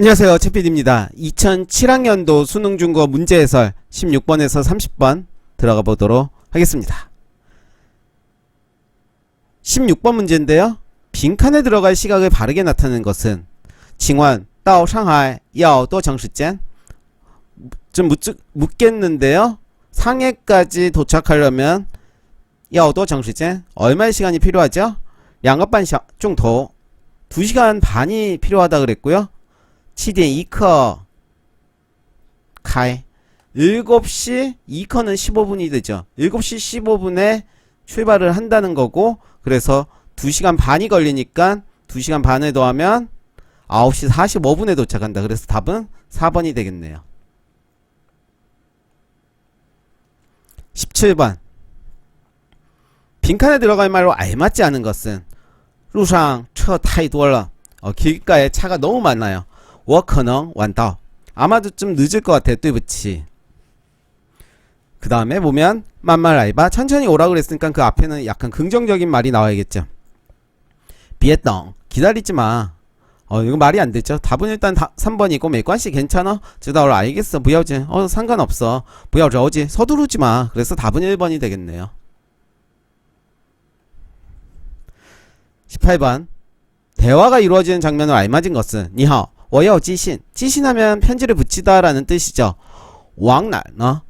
안녕하세요. 채피디입니다. 2007학년도 수능 중국어 문제 해설 16번에서 30번 들어가 보도록 하겠습니다. 16번 문제인데요. 빈칸에 들어갈 시각을 바르게 나타내는 것은 징완, 따오, 상하이, 야오, 또 정시间좀 묻, 묻겠는데요. 상해까지 도착하려면 야오, 또 정시间얼마의 시간이 필요하죠? 양업반 중도 2시간 반이 필요하다 그랬고요. 7에 2커. 칼 7시 2커는 15분이 되죠. 7시 15분에 출발을 한다는 거고 그래서 2시간 반이 걸리니까 2시간 반에 더하면 9시 45분에 도착한다. 그래서 답은 4번이 되겠네요. 17번. 빈칸에 들어갈 말로 알맞지 않은 것은 루상 차 타이 돌라 길가에 차가 너무 많아요. 我可能晚到 아마도 좀 늦을 것 같아. 对不起. 그 다음에 보면 만말 알바 천천히 오라 그랬으니까 그 앞에는 약간 긍정적인 말이 나와야겠죠. 别等 기다리지 마. 어 이거 말이 안 되죠. 답은 일단 다, 3번이고 没关系 괜찮아. 지다올 알겠어. 不要紧. 어 상관없어. 不要着急. 서두르지 마. 그래서 답은 1번이 되겠네요. 18번 대화가 이루어지는 장면을 알맞은 것은 你好 我要寄信 寄信하면 편지를 붙이다 라는 뜻이죠 왕날 너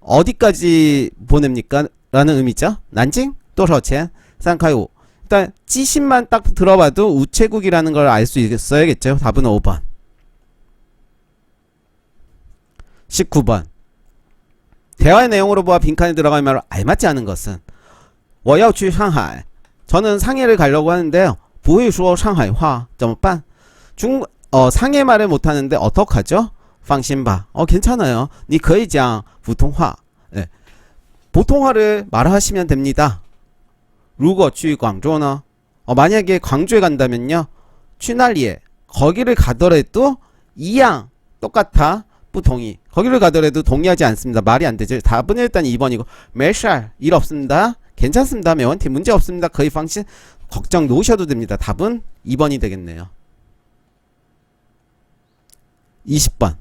어디까지 보냅니까? 라는 의미죠 난징? 多少钱? 쌍카이오 일단 찌신만 딱 들어봐도 우체국이라는 걸 알 수 있어야겠죠 답은 5번 19번 대화의 내용으로 보아 빈칸에 들어갈 말로 알맞지 않은 것은 我要去上海 저는 상해를 가려고 하는데요 不会说上海话怎么办? 중 어, 상해 말을 못하는데 어떡하죠? 방신바. 어, 괜찮아요. 니 거의장 보통화. 네. 보통화를 말하시면 됩니다. 루거 취 광조나 어, 만약에 광주에 간다면요. 취날리에 거기를 가더라도 이양 똑같아. 부통이 거기를 가더라도 동의하지 않습니다. 말이 안 되죠. 답은 일단 2번이고 멜샬 일 없습니다. 괜찮습니다. 매원팀 문제 없습니다. 거의 방신 걱정 놓으셔도 됩니다. 답은 2번이 되겠네요. 20번.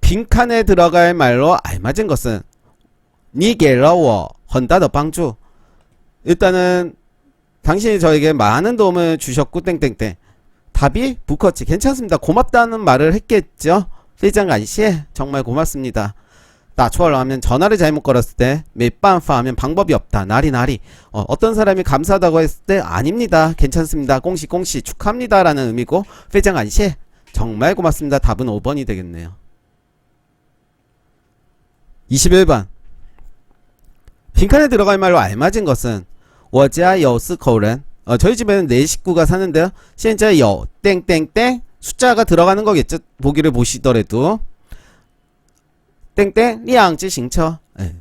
빈칸에 들어갈 말로 알맞은 것은 니게러워 헌다더 방주. 일단은 당신이 저에게 많은 도움을 주셨고 땡땡땡. 답이 부커치. 괜찮습니다. 고맙다는 말을 했겠죠? 회장 아저씨 정말 고맙습니다. 나초월로 하면 전화를 잘못 걸었을 때 몇반파 하면 방법이 없다. 나리 나리. 어, 떤 사람이 감사하다고 했을 때 아닙니다. 괜찮습니다. 꽁시 꽁시. 축하합니다 라는 의미고 회장 아저씨 정말 고맙습니다. 답은 5번이 되겠네요. 21번 빈칸에 들어갈 말로 알맞은 것은 워자 여스 거울엔 어, 저희 집에는 네 식구가 사는데요. 현재 여 땡땡땡 숫자가 들어가는 거겠죠. 보기를 보시더라도 땡땡 리앙지 싱처 네.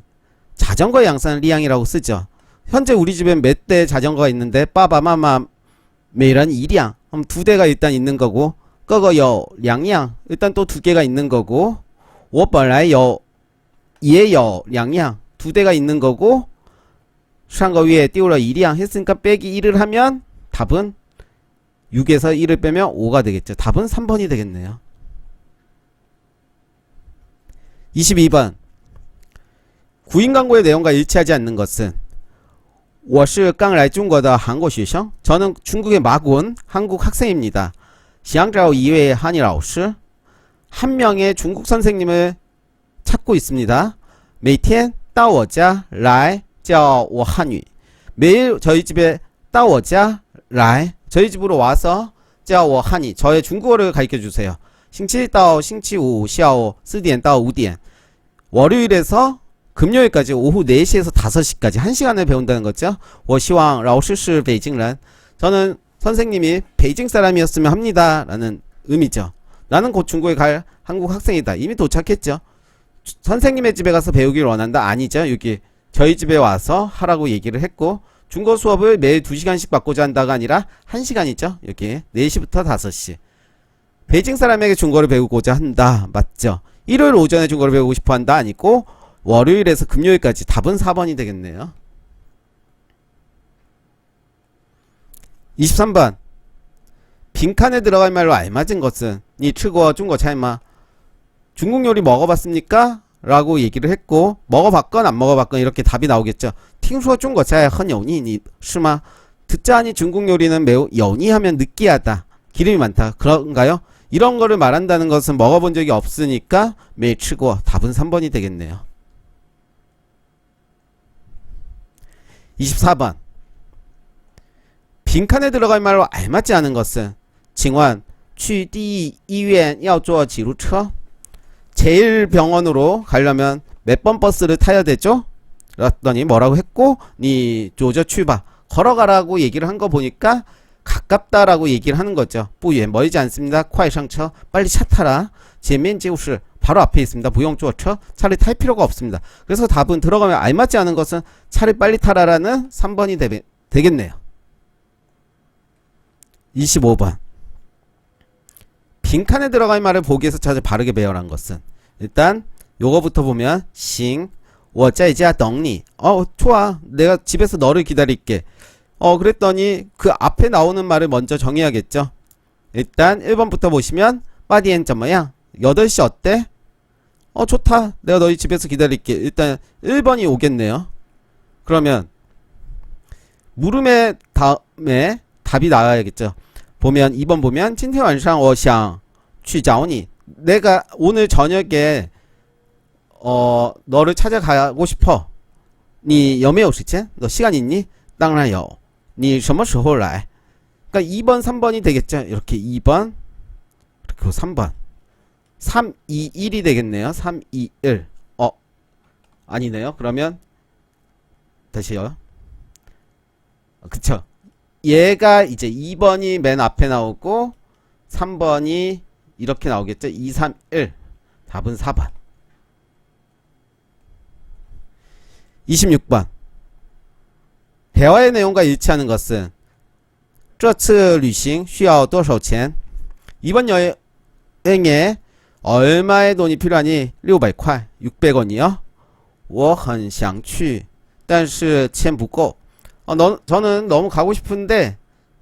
자전거 양산 리앙이라고 쓰죠. 현재 우리 집엔 몇 대 자전거가 있는데 빠바마마 매일한 이량 그럼 두 대가 일단 있는 거고 꺼거요 량양 일단 또 두 개가 있는 거고 我本来有也有两样두 대가 있는 거고 上个月丢了 2량 했으니까 빼기 1을 하면 답은 6에서 1을 빼면 5가 되겠죠. 답은 3번이 되겠네요. 22번 구인 광고의 내용과 일치하지 않는 것은 我是刚来中国的韩国学生 저는 중국에 막 온 한국 학생입니다. 想找一位 한일 老师한 명의 중국 선생님을 찾고 있습니다. 每天到我家来教我汉语 매일 저희 집에 到我家来 저희 집으로 와서 教我 한이 저의 중국어를 가르쳐 주세요. 星期到星期五下午4点到5点 월요일에서 금요일까지 오후 4시에서 5시까지 1시간을 배운다는 거죠. 我希望老师是北京人 저는 선생님이 베이징 사람이었으면 합니다. 라는 의미죠. 나는 곧 중국에 갈 한국 학생이다. 이미 도착했죠. 주- 선생님의 집에 가서 배우길 원한다. 아니죠. 여기 저희 집에 와서 하라고 얘기를 했고 중국어 수업을 매일 2시간씩 받고자 한다가 아니라 1시간이죠. 여기 4시부터 5시. 베이징 사람에게 중국어를 배우고자 한다. 맞죠? 일요일 오전에 중국어를 배우고 싶어 한다. 아니고 월요일에서 금요일까지 답은 4번이 되겠네요. 23번 빈칸에 들어갈 말로 알맞은 것은 이 출고와 중고 차이마 중국 요리 먹어봤습니까? 라고 얘기를 했고 먹어봤건 안 먹어봤건 이렇게 답이 나오겠죠. 팅수어 중고 차이 헌여니 니스마 듣자하니 중국 요리는 매우 연이하면 느끼하다. 기름이 많다. 그런가요? 이런 거를 말한다는 것은 먹어본 적이 없으니까 매일 치고 답은 3번이 되겠네요. 24번 빈칸에 들어갈 말로 알맞지 않은 것은 请问去第一医院要坐几路车? 제일 병원으로 가려면 몇 번 버스를 타야 되죠? 그랬더니 뭐라고 했고 니 조저 취바 걸어가라고 얘기를 한 거 보니까 가깝다라고 얘기를 하는 거죠. 뿌예 멀지 않습니다. 콰이상처 빨리 차 타라. 제면지우스 바로 앞에 있습니다. 부용조처 차를 탈 필요가 없습니다. 그래서 답은 들어가면 알맞지 않은 것은 차를 빨리 타라라는 3번이 되, 되겠네요. 25번. 빈칸에 들어간 말을 보기에서 찾아 바르게 배열한 것은 일단 요거부터 보면 싱 워짜이지야 덩니. 어 좋아. 내가 집에서 너를 기다릴게. 어 그랬더니 그 앞에 나오는 말을 먼저 정해야겠죠. 일단 1번부터 보시면 빠디엔 점마야. 8시 어때? 어 좋다. 내가 너희 집에서 기다릴게. 일단 1번이 오겠네요. 그러면 물음에 다음에 답이 나와야겠죠. 보면 2번 보면 今天晚上我想去找你. 내가 오늘 저녁에 어 너를 찾아가고 싶어. 你有没有时间?너 시간 있니? 当然有.你什么时候来? 그러니까 2번, 3번이 되겠죠. 이렇게 2번 그리고 3번. 3, 2, 1이 되겠네요. 3, 2, 1. 어. 아니네요. 그러면 다시요. 그쵸. 얘가 이제 2번이 맨 앞에 나오고 3번이 이렇게 나오겠죠. 2, 3, 1. 답은 4번. 26번. 대화의 내용과 일치하는 것은 这次旅行需要多少钱? 이번 여행에 얼마의 돈이 필요하니? 600块, 600원이요? 我很想去,但是钱不够. 어, 너, 저는 너무 가고 싶은데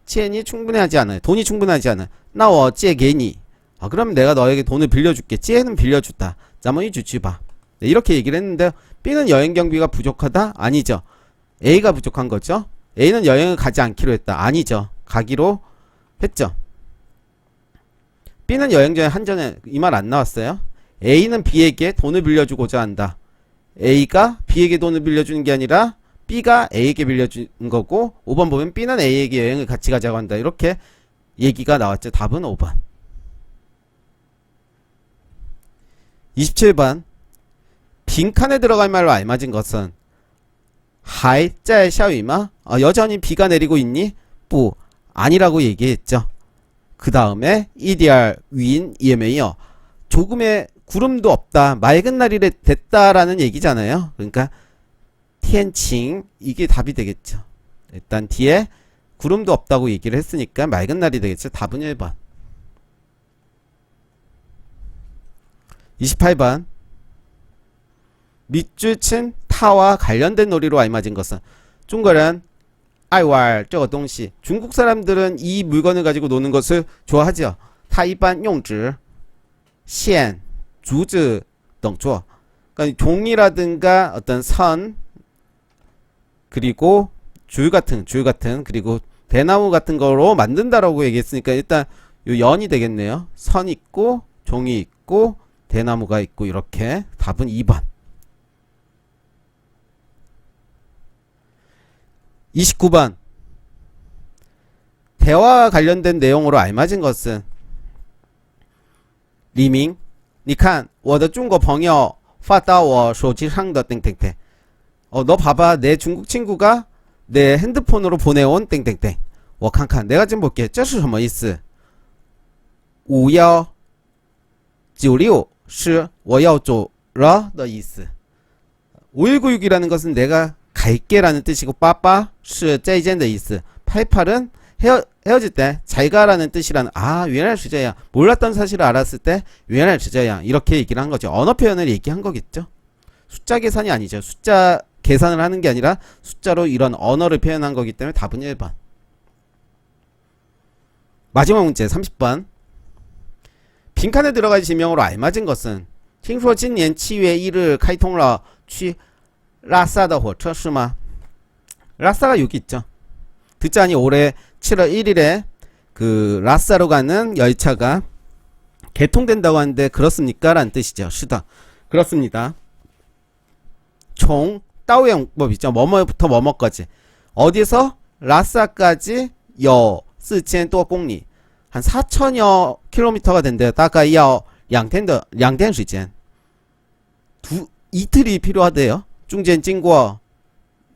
치엔이 충분하지 않아요. 돈이 충분하지 않아요. 나워 찌에게니. 아, 그럼 내가 너에게 돈을 빌려줄게. 찌에는 빌려줬다. 자머니 주치바. 네, 이렇게 얘기를 했는데요. B는 여행 경비가 부족하다? 아니죠. A가 부족한 거죠. A는 여행을 가지 않기로 했다. 아니죠. 가기로 했죠. B는 여행 전에 한전에 이 말 안 나왔어요. A는 B에게 돈을 빌려주고자 한다. A가 B에게 돈을 빌려주는 게 아니라 B가 A에게 빌려준 거고 5번 보면 B는 A에게 여행을 같이 가자고 한다. 이렇게 얘기가 나왔죠. 답은 5번. 27번 빈칸에 들어갈 말로 알맞은 것은 하이짜의 샤위마 아, 여전히 비가 내리고 있니? 뿌 아니라고 얘기했죠. 그 다음에 EDR 위인 EMA요. 조금의 구름도 없다. 맑은 날이 됐다라는 얘기잖아요. 그러니까 티엔칭 이게 답이 되겠죠. 일단 뒤에 구름도 없다고 얘기를 했으니까 맑은 날이 되겠죠. 답은 1번. 28번 밑줄 친 타와 관련된 놀이로 알맞은 것은 중국은 아이왈 저거 동시 중국 사람들은 이 물건을 가지고 노는 것을 좋아하죠. 타이반 용지, 시엔 주즈 등조 그러니까 종이라든가 어떤 선 그리고 줄 같은 줄 같은 그리고 대나무 같은 거로 만든다라고 얘기했으니까 일단 요 연이 되겠네요. 선 있고 종이 있고 대나무가 있고 이렇게 답은 2번. 29번 대화와 관련된 내용으로 알맞은 것은 리밍 你看我的中国朋友发到我手机上的 땡땡땡 어, 너 봐봐 내 중국 친구가 내 핸드폰으로 보내온 땡땡땡 我看看 내가 좀 볼게 这是什么意思五幺九六是我要走了的意思 5196이라는 것은 내가 갈게라는 뜻이고 빠빠是再见的意思 88은 헤어, 헤어질 때 잘가라는 뜻이라는 아原来 주제야 몰랐던 사실을 알았을 때原来 주제야 이렇게 얘기를 한 거죠 언어 표현을 얘기한 거겠죠 숫자 계산이 아니죠 숫자 계산을 하는 게 아니라 숫자로 이런 언어를 표현한 거기 때문에 답은 1번 마지막 문제 30번. 빈칸에 들어가 지명으로 알맞은 것은 听说今年7月1日开通了去拉萨的火车是吗? 라사가 여기 있죠. 듣자니 올해 7월 1일에 그 라사로 가는 열차가 개통된다고 하는데 그렇습니까? 라는 뜻이죠. 시다. 그렇습니다. 총 따오의 용법 있죠. 뭐뭐부터 뭐뭐까지. 어디서 라싸까지 여 스첸 또 공리 한 4천여 킬로미터가 된대요. 다가이어 양텐더 양텐 시간 두 이틀이 필요하대요. 중젠 찡고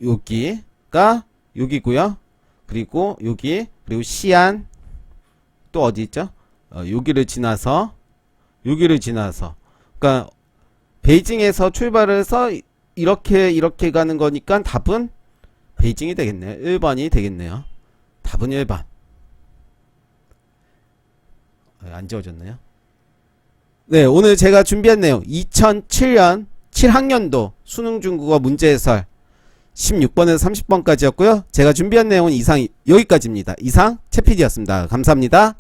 여기가 여기고요. 그리고 여기 그리고 시안 또 어디 있죠? 어, 여기를 지나서 여기를 지나서 그니까, 베이징에서 출발해서 이- 이렇게 이렇게 가는 거니까 답은 베이징이 되겠네요. 1번이 되겠네요. 답은 1번. 아, 안 지워졌네요. 네, 오늘 제가 준비한 내용 2007년 7학년도 수능 중국어 문제 해설 16번에서 30번까지였고요. 제가 준비한 내용은 이상 여기까지입니다. 이상 채피디였습니다. 감사합니다.